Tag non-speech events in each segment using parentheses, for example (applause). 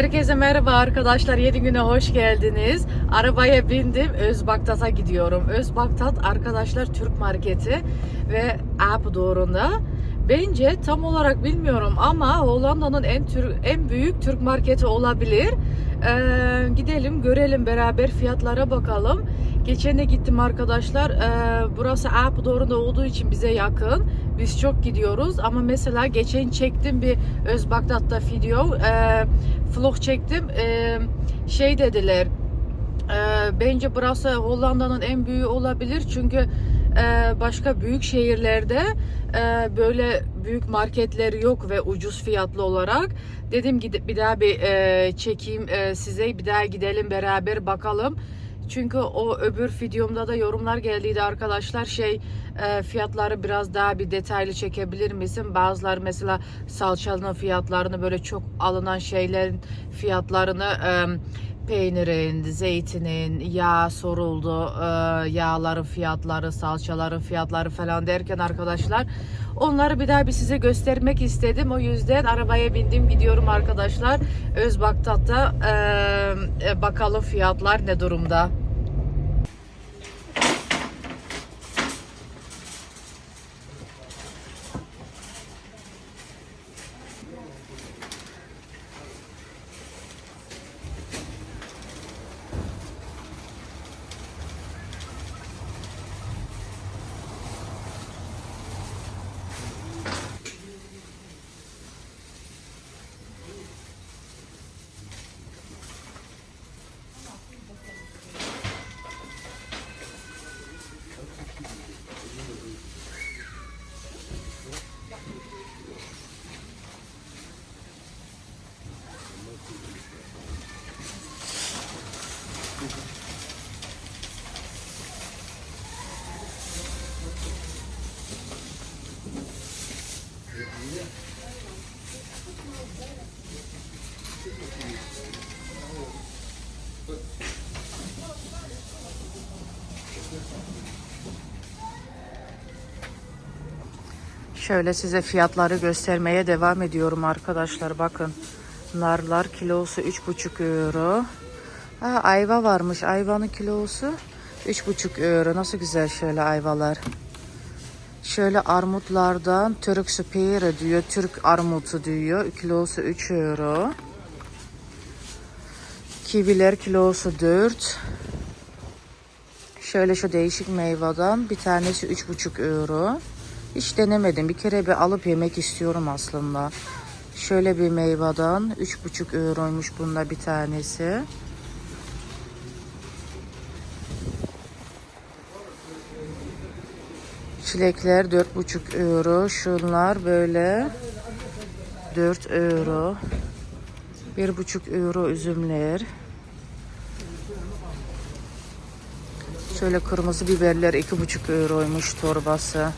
Herkese merhaba arkadaşlar. Yeni güne hoş geldiniz. Arabaya bindim. Özbaktat'a gidiyorum. Özbaktat arkadaşlar Türk marketi ve Apeldoorn'da. Bence tam olarak bilmiyorum ama Hollanda'nın en tür, en büyük Türk marketi olabilir. Ee, gidelim görelim beraber fiyatlara bakalım. Geçen de gittim arkadaşlar. Ee, burası Apeldoorn'da olduğu için bize yakın. Biz çok gidiyoruz ama mesela geçen çektim bir Özbaktat'ta video. Ee, vlog çektim. Ee, şey dediler. e, bence burası Hollanda'nın en büyüğü olabilir çünkü e, başka büyük şehirlerde e, böyle büyük marketleri yok ve ucuz fiyatlı olarak. Dedim bir daha bir e, çekeyim size bir daha gidelim beraber bakalım. Çünkü o öbür videomda da yorumlar geldiydi arkadaşlar şey e, fiyatları biraz daha bir detaylı çekebilir misin? Bazıları mesela salçanın fiyatlarını böyle çok alınan şeylerin fiyatlarını e, peynirin, zeytinin, yağ soruldu, e, yağların fiyatları, salçaların fiyatları falan derken arkadaşlar onları bir daha bir size göstermek istedim. O yüzden arabaya bindim gidiyorum arkadaşlar. Özbaktat'ta e, e, bakalım fiyatlar ne durumda. Şöyle size fiyatları göstermeye devam ediyorum arkadaşlar. Bakın narlar kilosu 3,5 euro. Ha, ayva varmış. Ayvanın kilosu 3,5 euro. Nasıl güzel şöyle ayvalar. Şöyle armutlardan Türk süperi diyor. Türk armutu diyor. Kilosu 3 euro. Kiviler kilosu 4. Şöyle şu değişik meyveden bir tanesi 3,5 euro. Hiç denemedim. Bir kere bir alıp yemek istiyorum aslında. Şöyle bir meyveden 3,5 euroymuş bunda bir tanesi. Çilekler 4,5 euro. Şunlar böyle 4 euro. 1,5 euro üzümler. Şöyle kırmızı biberler 2,5 euroymuş torbası.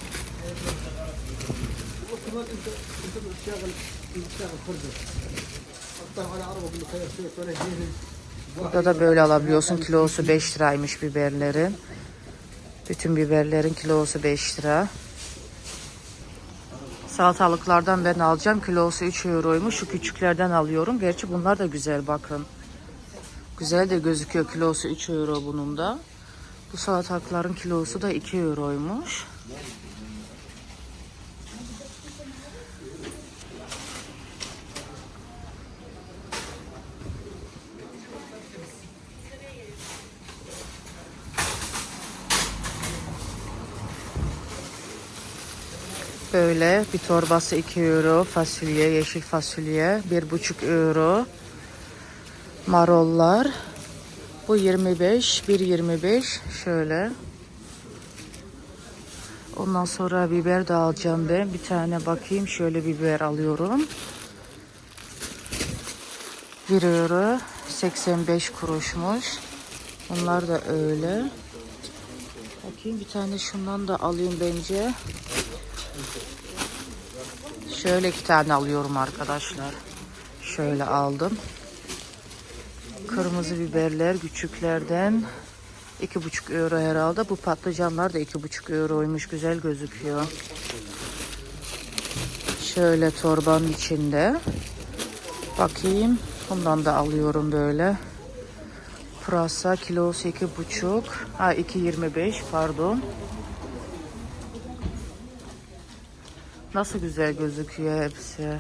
Burada da böyle alabiliyorsun. Kilosu 5 liraymış biberlerin. Bütün biberlerin kilosu 5 lira. Salatalıklardan ben alacağım. Kilosu 3 euroymuş. Şu küçüklerden alıyorum. Gerçi bunlar da güzel bakın. Güzel de gözüküyor. Kilosu 3 euro bunun da. Bu salatalıkların kilosu da 2 euroymuş. Böyle bir torbası 2 euro fasulye, yeşil fasulye 1,5 euro. Marollar. Bu 25, 1.25 şöyle. Ondan sonra biber de alacağım ben. Bir tane bakayım şöyle biber alıyorum. 1 euro 85 kuruşmuş. Bunlar da öyle. Bakayım bir tane şundan da alayım bence. Şöyle iki tane alıyorum arkadaşlar. Şöyle aldım. Kırmızı biberler küçüklerden 2,5 euro herhalde. Bu patlıcanlar da 2,5 euroymuş. Güzel gözüküyor. Şöyle torbanın içinde. Bakayım. Bundan da alıyorum böyle. Pırasa kilosu iki buçuk. Ha 2.25 pardon. Nasıl güzel gözüküyor hepsi.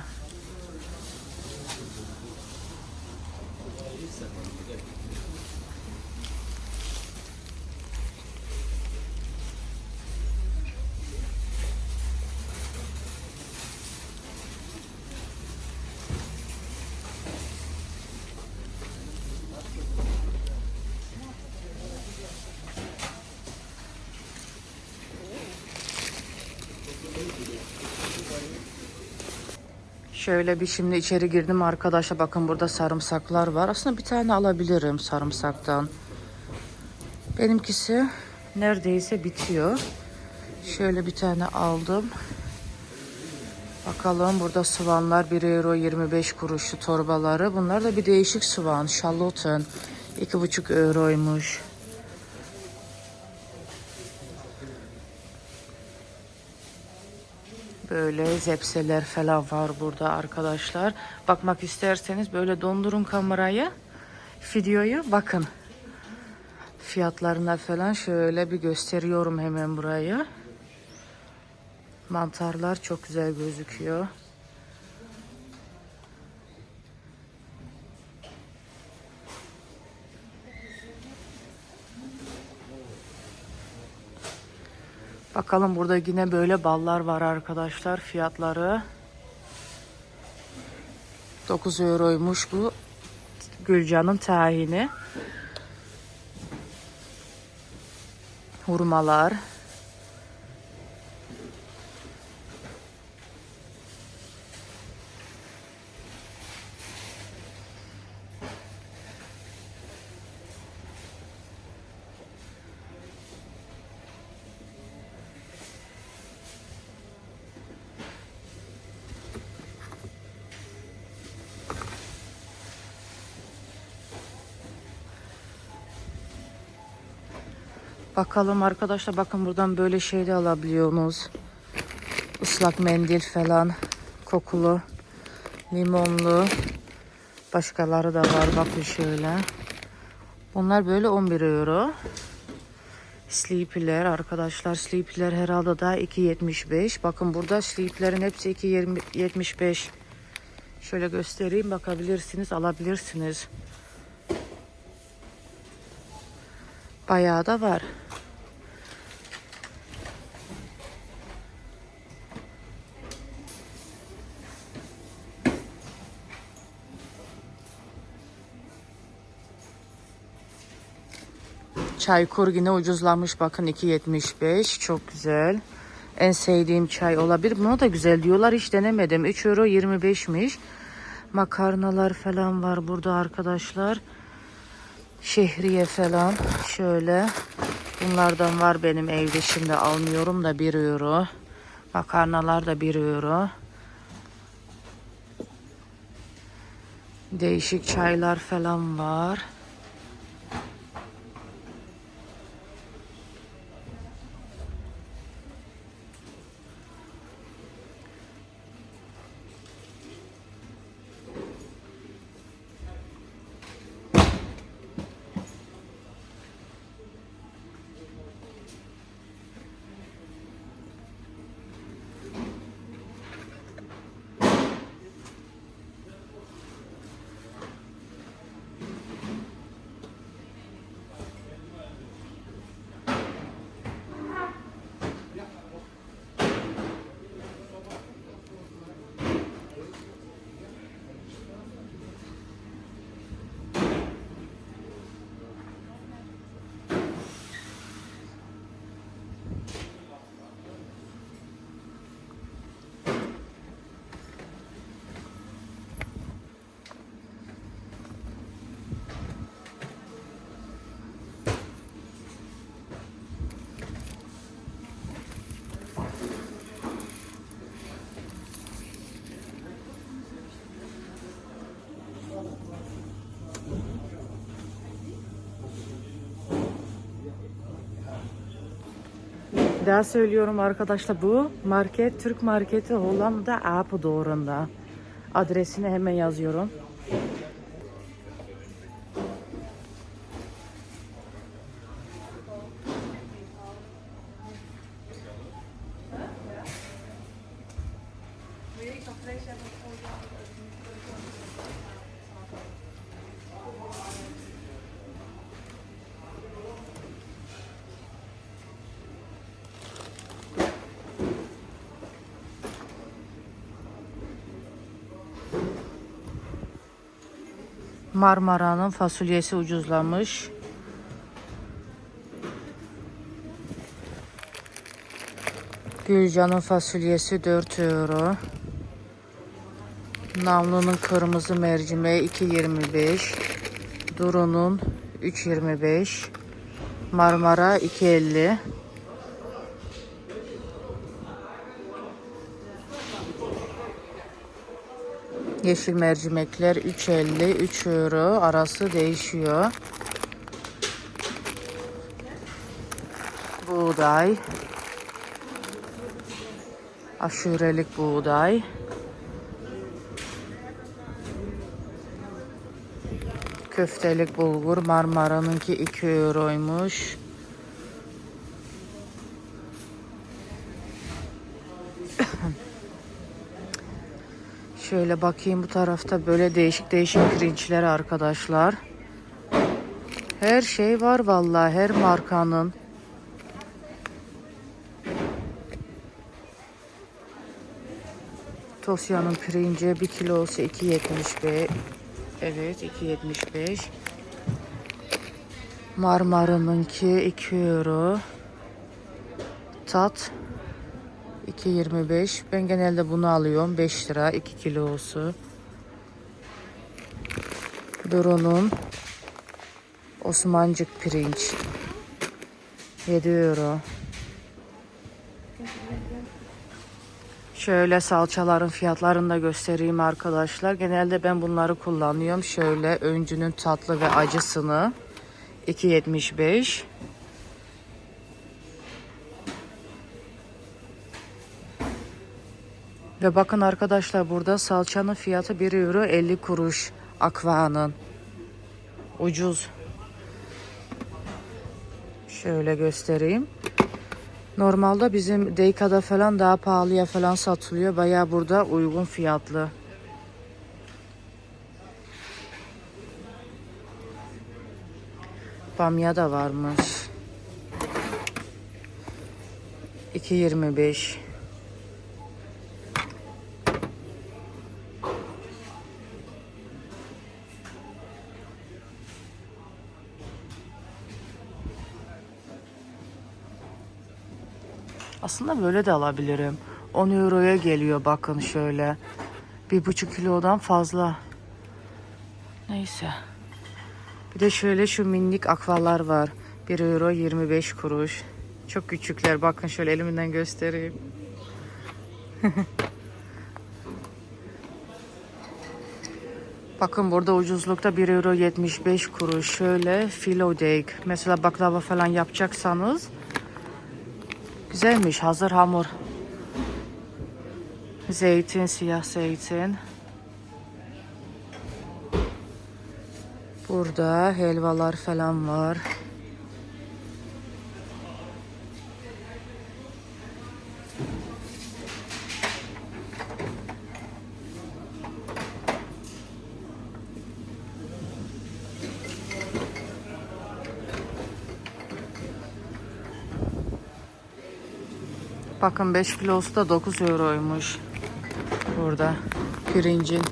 Şöyle bir şimdi içeri girdim arkadaşlar. Bakın burada sarımsaklar var. Aslında bir tane alabilirim sarımsaktan. Benimkisi neredeyse bitiyor. Şöyle bir tane aldım. Bakalım burada soğanlar 1 euro 25 kuruşlu torbaları. Bunlar da bir değişik soğan. Şaloten 2,5 euroymuş. Böyle zepseler falan var burada arkadaşlar. Bakmak isterseniz böyle dondurun kamerayı, videoyu bakın. Fiyatlarına falan şöyle bir gösteriyorum hemen burayı. Mantarlar çok güzel gözüküyor. Bakalım burada yine böyle ballar var arkadaşlar. Fiyatları 9 euroymuş bu Gülcan'ın tahini. Hurmalar. Bakalım arkadaşlar bakın buradan böyle şey de alabiliyorsunuz. Islak mendil falan. Kokulu. Limonlu. Başkaları da var bakın şöyle. Bunlar böyle 11 euro. Sleepy'ler arkadaşlar. Sleepy'ler herhalde daha 2.75. Bakın burada sleepy'lerin hepsi 2.75. Şöyle göstereyim bakabilirsiniz alabilirsiniz. Bayağı da var. Çaykur yine ucuzlamış bakın 2.75 çok güzel. En sevdiğim çay olabilir. Buna da güzel diyorlar hiç denemedim. 3 euro 25'miş. Makarnalar falan var burada arkadaşlar. Şehriye falan şöyle. Bunlardan var benim evde şimdi almıyorum da 1 euro. Makarnalar da 1 euro. Değişik çaylar falan var. Bir daha söylüyorum arkadaşlar bu market Türk marketi Hollanda'da Apeldoorn'da. Adresini hemen yazıyorum. Marmara'nın fasulyesi ucuzlamış. Gülcan'ın fasulyesi 4 euro. Namlu'nun kırmızı mercimeği 2.25. Duru'nun 3.25. Marmara 2.50. Yeşil mercimekler 3.50, 3 euro arası değişiyor. Buğday. Aşurelik buğday. Köftelik bulgur Marmara'nınki 2 euroymuş. Şöyle bakayım bu tarafta böyle değişik değişik pirinçler arkadaşlar. Her şey var vallahi her markanın. Tosya'nın pirinci 1 kilosu 2.75. Evet 2.75. Marmara'nınki 2 euro. Tat 2.25. Ben genelde bunu alıyorum. 5 lira 2 kilosu. Duru'nun Osmancık pirinç 7 euro. Şöyle salçaların fiyatlarını da göstereyim arkadaşlar. Genelde ben bunları kullanıyorum. Şöyle öncünün tatlı ve acısını 2.75. Ve bakın arkadaşlar burada salçanın fiyatı 1 euro 50 kuruş. Akva'nın. Ucuz. Şöyle göstereyim. Normalde bizim Deyka'da falan daha pahalıya falan satılıyor. Bayağı burada uygun fiyatlı. Bamya da varmış. 2.25 Aslında böyle de alabilirim. 10 euroya geliyor bakın şöyle. Bir buçuk kilodan fazla. Neyse. Bir de şöyle şu minik akvalar var. 1 euro 25 kuruş. Çok küçükler. Bakın şöyle elimden göstereyim. (laughs) Bakın burada ucuzlukta 1 euro 75 kuruş. Şöyle filo steak. Mesela baklava falan yapacaksanız Güzelmiş hazır hamur. Zeytin, siyah zeytin. Burada helvalar falan var. Bakın 5 kilosu da 9 euroymuş. Burada pirincin.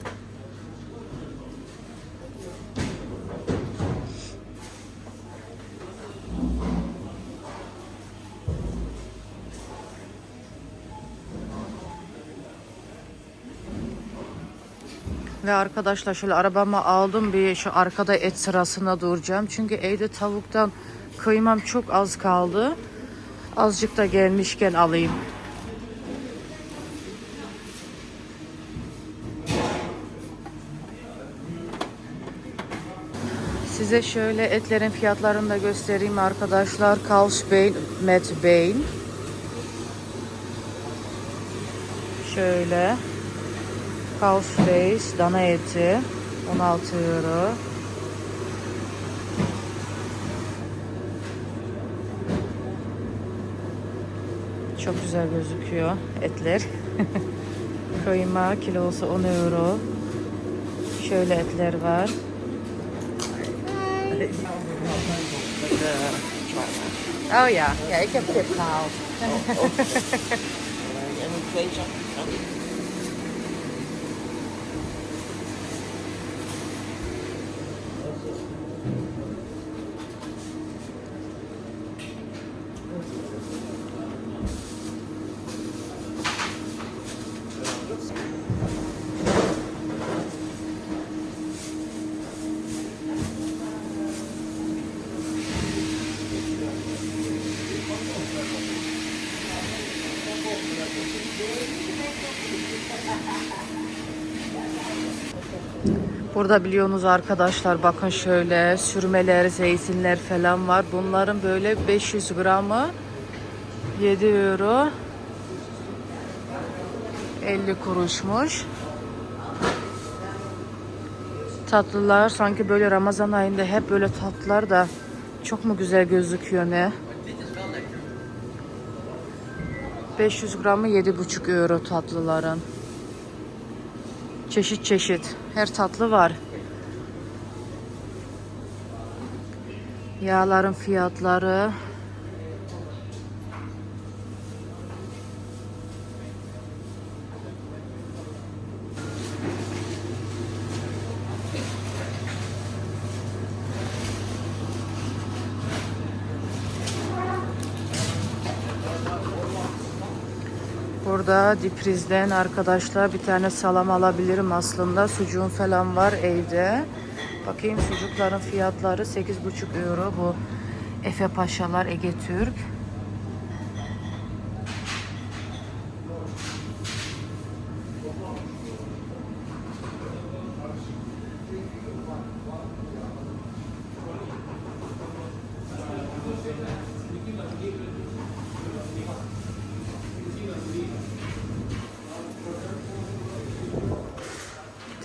Ve arkadaşlar şöyle arabama aldım bir şu arkada et sırasına duracağım. Çünkü evde tavuktan kıymam çok az kaldı. Azıcık da gelmişken alayım. Size şöyle etlerin fiyatlarını da göstereyim arkadaşlar. Kalsbein, Medbein. Şöyle. Kalsbein, dana eti. 16 euro. Çok güzel gözüküyor etler. (laughs) Kıyma kilosu 10 euro. Şöyle etler var. Oh ja, ja ik heb tip gehaald. Jij moet Burada biliyorsunuz arkadaşlar bakın şöyle sürmeler, zeytinler falan var. Bunların böyle 500 gramı 7 euro 50 kuruşmuş. Tatlılar sanki böyle Ramazan ayında hep böyle tatlılar da çok mu güzel gözüküyor ne? 500 gramı 7,5 euro tatlıların. Çeşit çeşit. Her tatlı var. Yağların fiyatları. Burada diprizden arkadaşlar bir tane salam alabilirim aslında. Sucuğum falan var evde. Bakayım sucukların fiyatları 8,5 euro. Bu Efe Paşalar Ege Türk.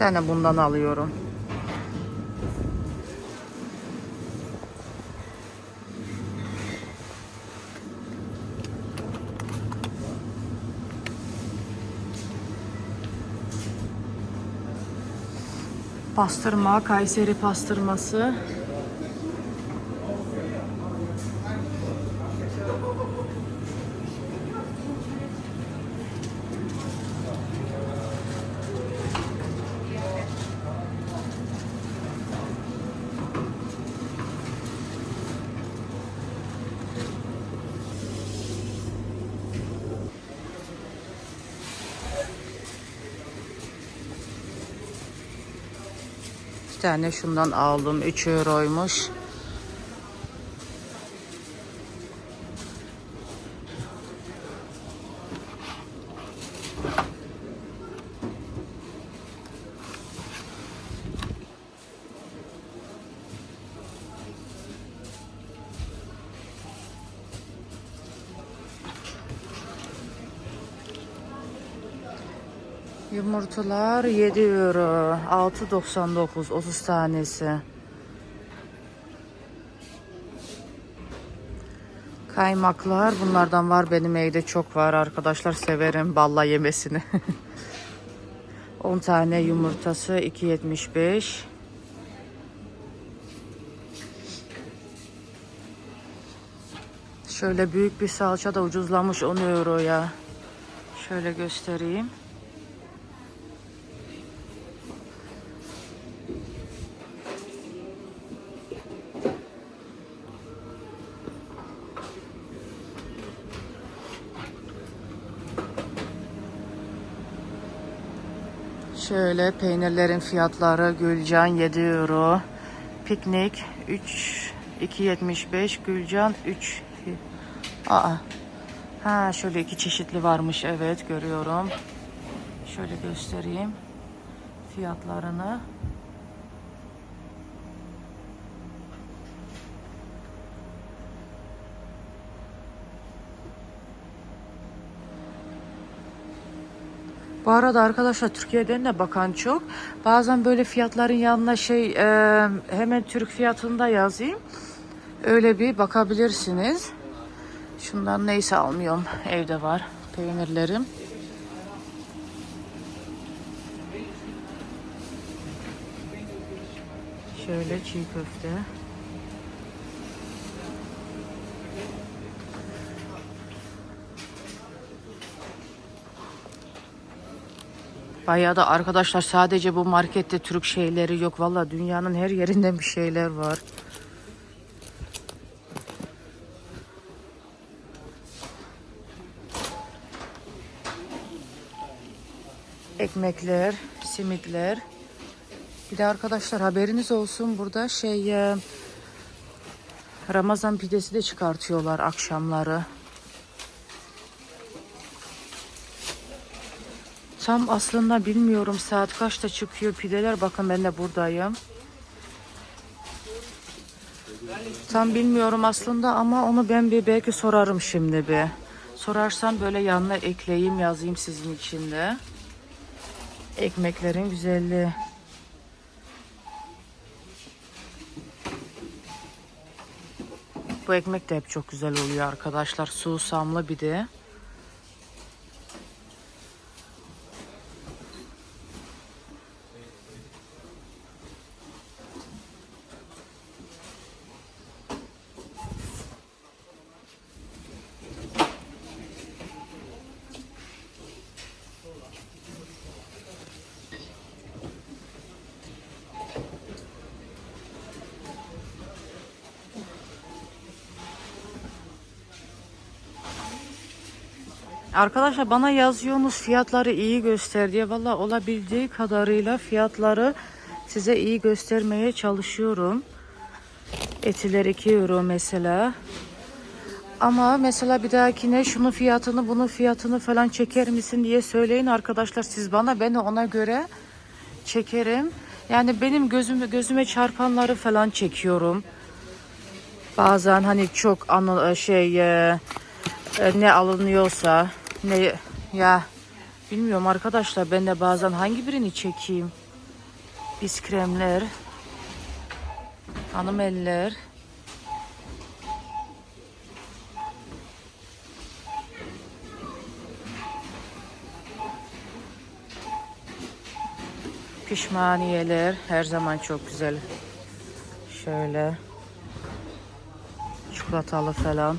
Tane bundan alıyorum. Pastırma, Kayseri pastırması. Tane şundan aldım. 3 euroymuş. Yumurtalar 7 euro. 6.99 30 tanesi. Kaymaklar bunlardan var benim evde çok var arkadaşlar severim balla yemesini. (laughs) 10 tane yumurtası 2.75. Şöyle büyük bir salça da ucuzlamış 10 euroya. Şöyle göstereyim. Şöyle peynirlerin fiyatları Gülcan 7 euro. Piknik 3 2.75 Gülcan 3 Aa. Ha şöyle iki çeşitli varmış evet görüyorum. Şöyle göstereyim fiyatlarını. Bu arada arkadaşlar Türkiye'den de bakan çok. Bazen böyle fiyatların yanına şey e, hemen Türk fiyatını da yazayım. Öyle bir bakabilirsiniz. Şundan neyse almıyorum. Evde var peynirlerim. Şöyle çiğ köfte. Bayağı da arkadaşlar sadece bu markette Türk şeyleri yok. Valla dünyanın her yerinden bir şeyler var. Ekmekler, simitler. Bir de arkadaşlar haberiniz olsun burada şey e, Ramazan pidesi de çıkartıyorlar akşamları. Tam aslında bilmiyorum saat kaçta çıkıyor pideler. Bakın ben de buradayım. Tam bilmiyorum aslında ama onu ben bir belki sorarım şimdi bir. Sorarsam böyle yanına ekleyeyim yazayım sizin için de. Ekmeklerin güzelliği. Bu ekmek de hep çok güzel oluyor arkadaşlar. Susamlı bir de. Arkadaşlar bana yazıyorsunuz fiyatları iyi göster diye. Valla olabildiği kadarıyla fiyatları size iyi göstermeye çalışıyorum. Etiler 2 euro mesela. Ama mesela bir dahakine şunun fiyatını bunun fiyatını falan çeker misin diye söyleyin arkadaşlar siz bana. Ben de ona göre çekerim. Yani benim gözüme, gözüme çarpanları falan çekiyorum. Bazen hani çok anı, şey e, e, ne alınıyorsa ne ya bilmiyorum arkadaşlar ben de bazen hangi birini çekeyim. Biz kremler, hanım eller. Pişmaniyeler her zaman çok güzel. Şöyle çikolatalı falan.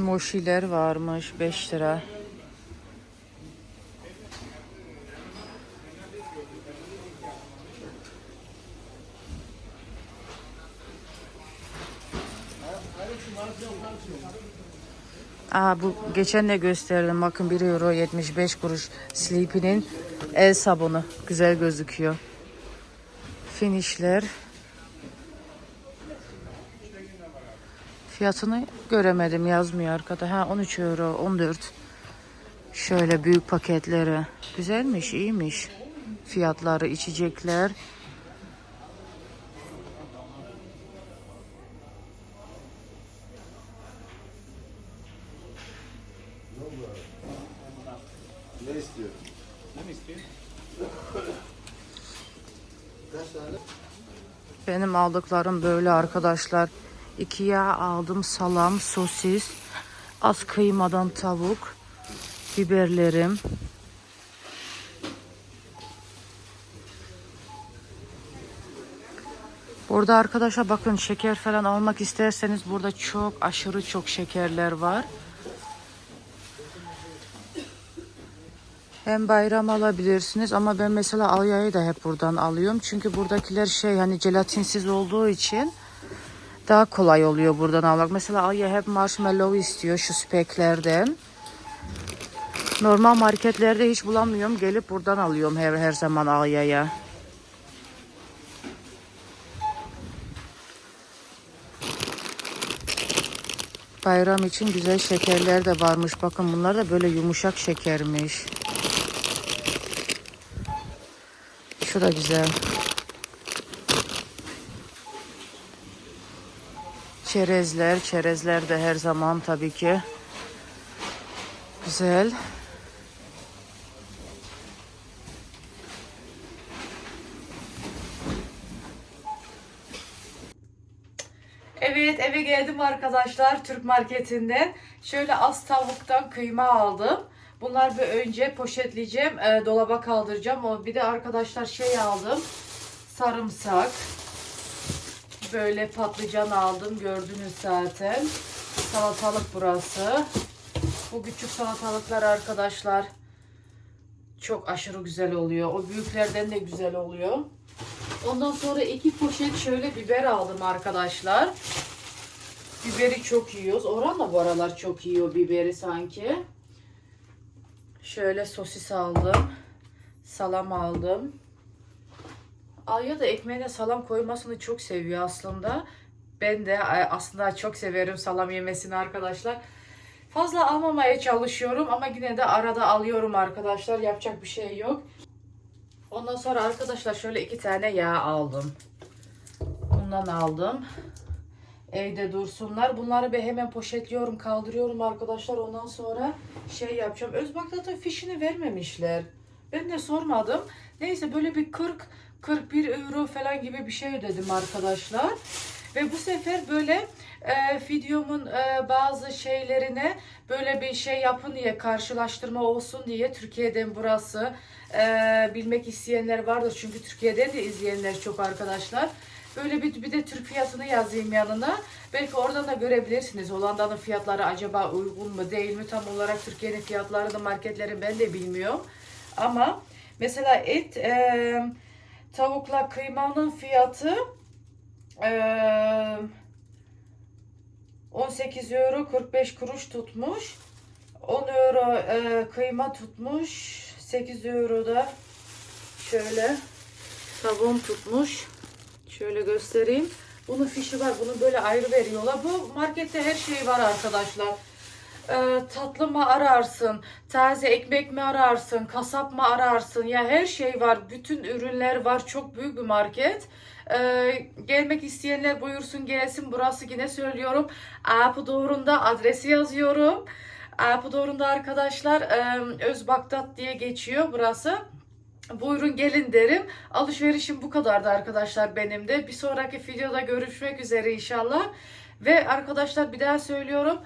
Moşiler varmış 5 lira. Aa, bu geçen de gösterdim. Bakın 1 euro 75 kuruş Sleepy'nin el sabunu. Güzel gözüküyor. Finişler. Fiyatını göremedim yazmıyor arkada. Ha 13 euro 14. Şöyle büyük paketleri. Güzelmiş iyiymiş. Fiyatları içecekler. Ne istiyor? Benim aldıklarım böyle arkadaşlar. İkiye aldım salam, sosis, az kıymadan tavuk, biberlerim. Burada arkadaşlar bakın şeker falan almak isterseniz burada çok aşırı çok şekerler var. Hem bayram alabilirsiniz ama ben mesela Alya'yı da hep buradan alıyorum. Çünkü buradakiler şey hani jelatinsiz olduğu için daha kolay oluyor buradan almak. Mesela Alya hep marshmallow istiyor şu speklerden. Normal marketlerde hiç bulamıyorum. Gelip buradan alıyorum her, her zaman Alya'ya. Bayram için güzel şekerler de varmış. Bakın bunlar da böyle yumuşak şekermiş. Şu da güzel. Çerezler, çerezler de her zaman tabii ki güzel. Evet eve geldim arkadaşlar Türk marketinden. Şöyle az tavuktan kıyma aldım. Bunlar bir önce poşetleyeceğim, e, dolaba kaldıracağım. Bir de arkadaşlar şey aldım. Sarımsak. Böyle patlıcan aldım. Gördünüz zaten. Salatalık burası. Bu küçük salatalıklar arkadaşlar çok aşırı güzel oluyor. O büyüklerden de güzel oluyor. Ondan sonra iki poşet şöyle biber aldım arkadaşlar. Biberi çok yiyoruz. Orhan da bu aralar çok yiyor biberi sanki. Şöyle sosis aldım. Salam aldım. Alya da ekmeğine salam koymasını çok seviyor aslında. Ben de e, aslında çok severim salam yemesini arkadaşlar. Fazla almamaya çalışıyorum ama yine de arada alıyorum arkadaşlar. Yapacak bir şey yok. Ondan sonra arkadaşlar şöyle iki tane yağ aldım. Bundan aldım. Evde dursunlar. Bunları ben hemen poşetliyorum, kaldırıyorum arkadaşlar. Ondan sonra şey yapacağım. Özbak'ta fişini vermemişler. Ben de sormadım. Neyse böyle bir 40 41 euro falan gibi bir şey ödedim arkadaşlar. Ve bu sefer böyle e, videomun e, bazı şeylerine böyle bir şey yapın diye karşılaştırma olsun diye Türkiye'den burası e, bilmek isteyenler vardır. Çünkü Türkiye'den de izleyenler çok arkadaşlar. Böyle bir, bir de Türk fiyatını yazayım yanına. Belki oradan da görebilirsiniz. Hollanda'nın fiyatları acaba uygun mu değil mi? Tam olarak Türkiye'nin fiyatlarını marketlerin ben de bilmiyorum. Ama mesela et e, tavukla kıymanın fiyatı ee, 18 euro 45 kuruş tutmuş. 10 euro e, kıyma tutmuş. 8 euro da şöyle tavuğum tutmuş. Şöyle göstereyim. Bunun fişi var. Bunu böyle ayrı veriyorlar. Bu markette her şey var arkadaşlar. Ee, tatlı mı ararsın, taze ekmek mi ararsın, kasap mı ararsın ya her şey var. Bütün ürünler var. Çok büyük bir market. Ee, gelmek isteyenler buyursun gelsin. Burası yine söylüyorum. Apı doğrunda adresi yazıyorum. Apı doğrunda arkadaşlar e, Özbaktat diye geçiyor burası. Buyurun gelin derim. Alışverişim bu kadardı arkadaşlar benim de. Bir sonraki videoda görüşmek üzere inşallah. Ve arkadaşlar bir daha söylüyorum.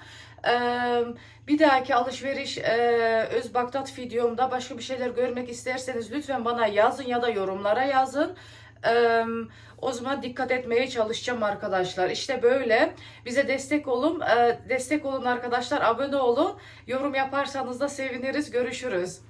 Bir dahaki alışveriş Öz Bagdat videomda başka bir şeyler görmek isterseniz lütfen bana yazın ya da yorumlara yazın. O zaman dikkat etmeye çalışacağım arkadaşlar. İşte böyle. Bize destek olun. Destek olun arkadaşlar. Abone olun. Yorum yaparsanız da seviniriz. Görüşürüz.